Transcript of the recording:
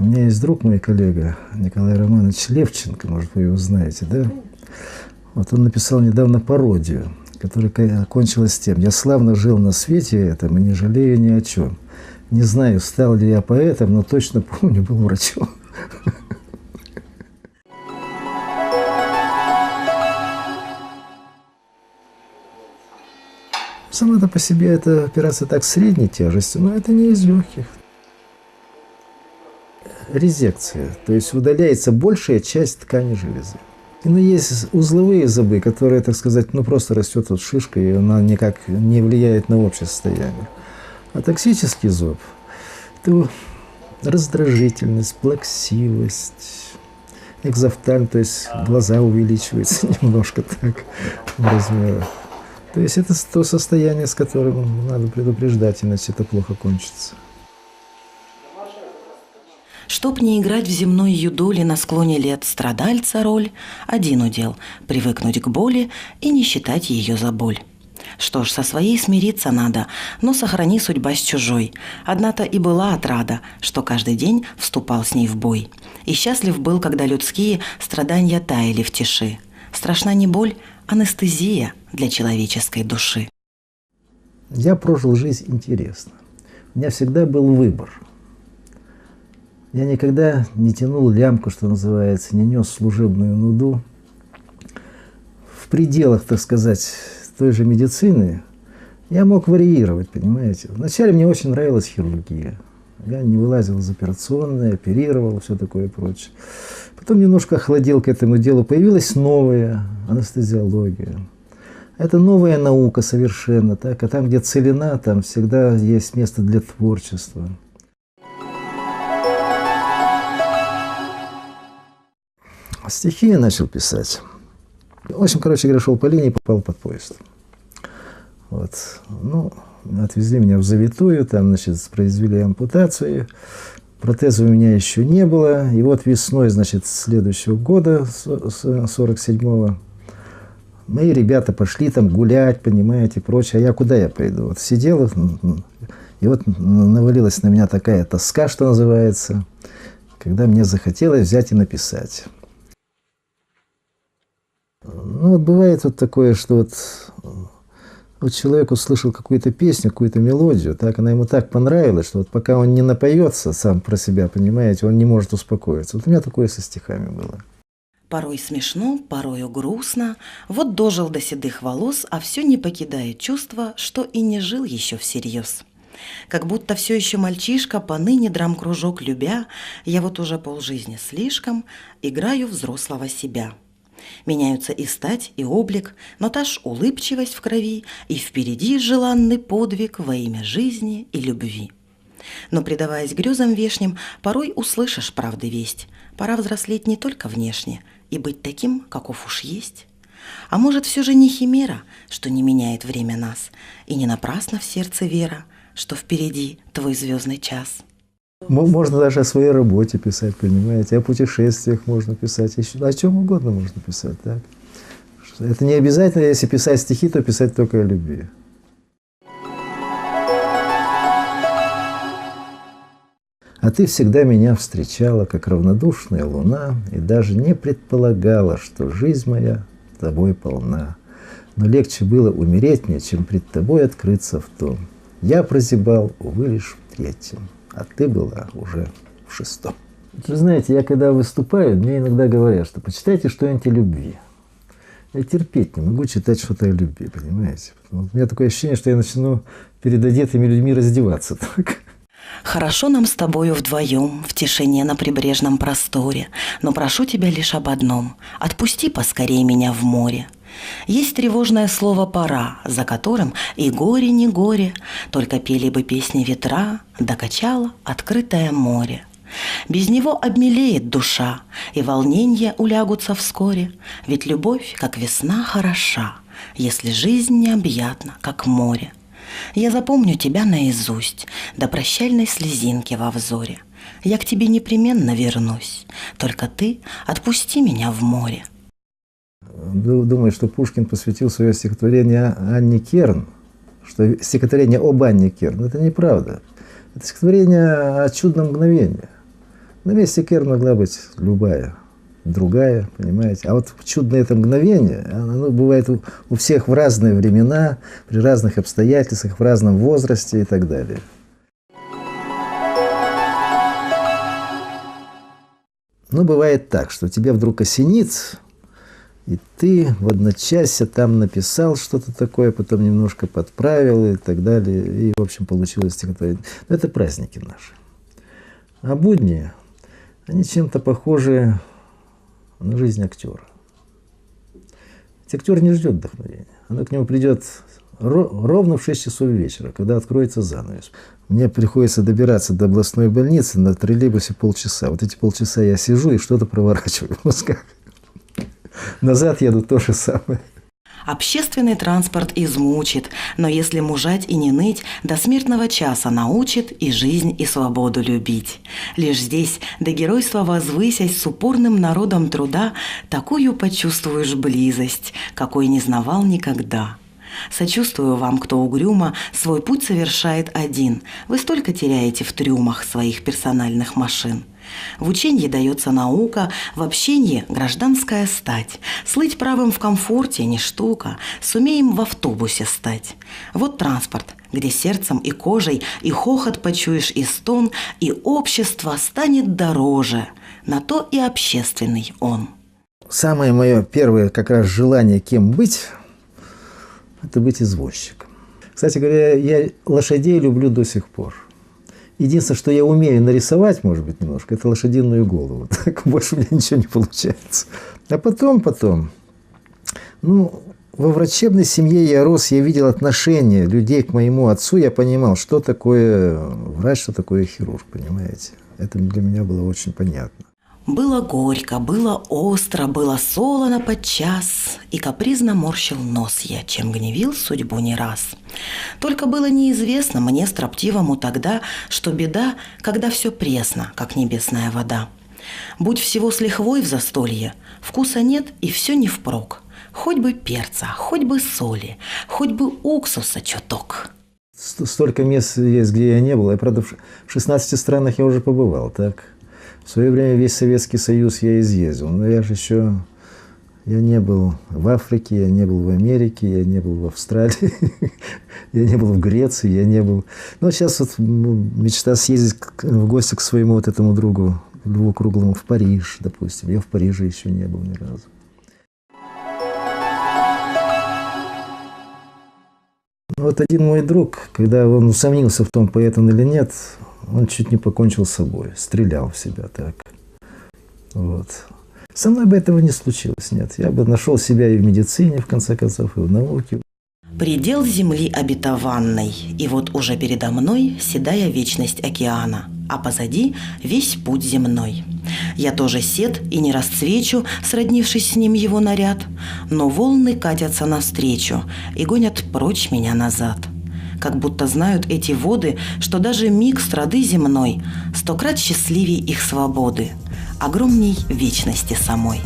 У меня есть друг, мой коллега Николай Романович Левченко, может, вы его знаете, да? Вот он написал недавно пародию, которая кончилась тем. «Я славно жил на свете этом и не жалею ни о чем. Не знаю, стал ли я поэтом, но точно помню, был врачом». Сама-то по себе эта операция так средней тяжести, но это не из легких. Резекция, то есть удаляется большая часть ткани железы. И, ну, есть узловые зубы, которые, так сказать, ну, просто растет вот шишка, и она никак не влияет на общее состояние. А токсический зуб – это раздражительность, плаксивость, экзофтальм, то есть глаза увеличиваются немножко так в размерах. То есть это то состояние, с которым надо предупреждать, иначе это плохо кончится. Чтоб не играть в земной юдоли на склоне лет страдальца роль, один удел – привыкнуть к боли и не считать ее за боль. Что ж, со своей смириться надо, но сохрани судьба с чужой. Одна-то и была отрада, что каждый день вступал с ней в бой. И счастлив был, когда людские страдания таяли в тиши. Страшна не боль, анестезия для человеческой души. Я прожил жизнь интересно. У меня всегда был выбор – я никогда не тянул лямку, что называется, не нес служебную нуду. В пределах, так сказать, той же медицины я мог варьировать, понимаете. Вначале мне очень нравилась хирургия. Я не вылазил из операционной, оперировал, все такое прочее. Потом немножко охладел к этому делу. Появилась новая анестезиология. Это новая наука совершенно. Так? А там, где целина, там всегда есть место для творчества. Стихи я начал писать. В общем, короче говоря, шел по линии, попал под поезд. Вот. Ну, отвезли меня в Завитую, там, значит, произвели ампутацию. Протеза у меня еще не было. И вот весной, значит, следующего года, 47-го, мои ребята пошли там гулять, понимаете, прочее. А я куда я пойду? Вот сидел, и вот навалилась на меня такая тоска, что называется, когда мне захотелось взять и написать. Ну, вот бывает вот такое, что вот, вот человек услышал какую-то песню, какую-то мелодию, так, она ему так понравилась, что вот пока он не напоется сам про себя, понимаете, он не может успокоиться. Вот у меня такое со стихами было. Порой смешно, порою грустно. Вот дожил до седых волос, а все не покидает чувство, что и не жил еще всерьез. Как будто все еще мальчишка, поныне драм-кружок любя, я вот уже полжизни слишком играю взрослого себя. Меняются и стать, и облик, но та ж улыбчивость в крови, и впереди желанный подвиг во имя жизни и любви. Но, предаваясь грезам вешним, порой услышишь правды весть. Пора взрослеть не только внешне и быть таким, каков уж есть. А может, все же не химера, что не меняет время нас, и не напрасно в сердце вера, что впереди твой звездный час – можно даже о своей работе писать, понимаете, о путешествиях можно писать, о чем угодно можно писать, так? Это не обязательно, если писать стихи, то писать только о любви. А ты всегда меня встречала, как равнодушная луна, и даже не предполагала, что жизнь моя тобой полна. Но легче было умереть мне, чем пред тобой открыться в том. Я прозябал, увы, лишь в третьем а ты была уже в шестом. Вы знаете, я когда выступаю, мне иногда говорят, что почитайте что-нибудь о любви. Я терпеть не могу читать что-то о любви, понимаете? У меня такое ощущение, что я начну перед одетыми людьми раздеваться. Так. Хорошо нам с тобою вдвоем, в тишине на прибрежном просторе, но прошу тебя лишь об одном – отпусти поскорее меня в море. Есть тревожное слово «пора», за которым и горе не горе, только пели бы песни ветра, докачало открытое море. Без него обмелеет душа, и волнения улягутся вскоре, ведь любовь, как весна, хороша, если жизнь необъятна, как море. Я запомню тебя наизусть, до прощальной слезинки во взоре. Я к тебе непременно вернусь, только ты отпусти меня в море думает, что Пушкин посвятил свое стихотворение Анне Керн, что стихотворение об Анне Керн. Это неправда. Это стихотворение о чудном мгновении. На месте Кэр могла быть любая, другая, понимаете. А вот чудное это мгновение, оно бывает у, всех в разные времена, при разных обстоятельствах, в разном возрасте и так далее. Но бывает так, что тебе вдруг осенит, и ты в одночасье там написал что-то такое, потом немножко подправил и так далее. И, в общем, получилось стихотворение. Но это праздники наши. А будни, они чем-то похожи на жизнь актера. Ведь актер не ждет вдохновения. Оно к нему придет ровно в 6 часов вечера, когда откроется занавес. Мне приходится добираться до областной больницы на троллейбусе полчаса. Вот эти полчаса я сижу и что-то проворачиваю в мозгах. Назад еду то же самое. Общественный транспорт измучит, но если мужать и не ныть, до смертного часа научит и жизнь, и свободу любить. Лишь здесь, до геройства возвысясь с упорным народом труда, такую почувствуешь близость, какой не знавал никогда. Сочувствую вам, кто угрюмо свой путь совершает один. Вы столько теряете в трюмах своих персональных машин. В учении дается наука, в общении гражданская стать. Слыть правым в комфорте не штука, сумеем в автобусе стать. Вот транспорт, где сердцем и кожей и хохот почуешь и стон, и общество станет дороже. На то и общественный он. Самое мое первое как раз желание кем быть – это быть извозчиком. Кстати говоря, я лошадей люблю до сих пор. Единственное, что я умею нарисовать, может быть, немножко, это лошадиную голову. Так больше у меня ничего не получается. А потом, потом, ну, во врачебной семье я рос, я видел отношение людей к моему отцу, я понимал, что такое врач, что такое хирург, понимаете. Это для меня было очень понятно. Было горько, было остро, было солоно подчас, И капризно морщил нос я, чем гневил судьбу не раз. Только было неизвестно мне строптивому тогда, Что беда, когда все пресно, как небесная вода. Будь всего с лихвой в застолье, Вкуса нет и все не впрок. Хоть бы перца, хоть бы соли, Хоть бы уксуса чуток. Столько мест есть, где я не был. Я, правда, в 16 странах я уже побывал, так? В свое время весь Советский Союз я изъездил, но я же еще... Я не был в Африке, я не был в Америке, я не был в Австралии, я не был в Греции, я не был... Но сейчас вот мечта съездить в гости к своему вот этому другу Льву Круглому в Париж, допустим. Я в Париже еще не был ни разу. Вот один мой друг, когда он усомнился в том, поэт он или нет, он чуть не покончил с собой, стрелял в себя так. Вот. Со мной бы этого не случилось, нет. Я бы нашел себя и в медицине, в конце концов, и в науке. Предел земли обетованной, и вот уже передо мной седая вечность океана, а позади весь путь земной. Я тоже сед и не расцвечу, сроднившись с ним его наряд, но волны катятся навстречу и гонят прочь меня назад – как будто знают эти воды, что даже миг страды земной сто крат счастливей их свободы, огромней вечности самой.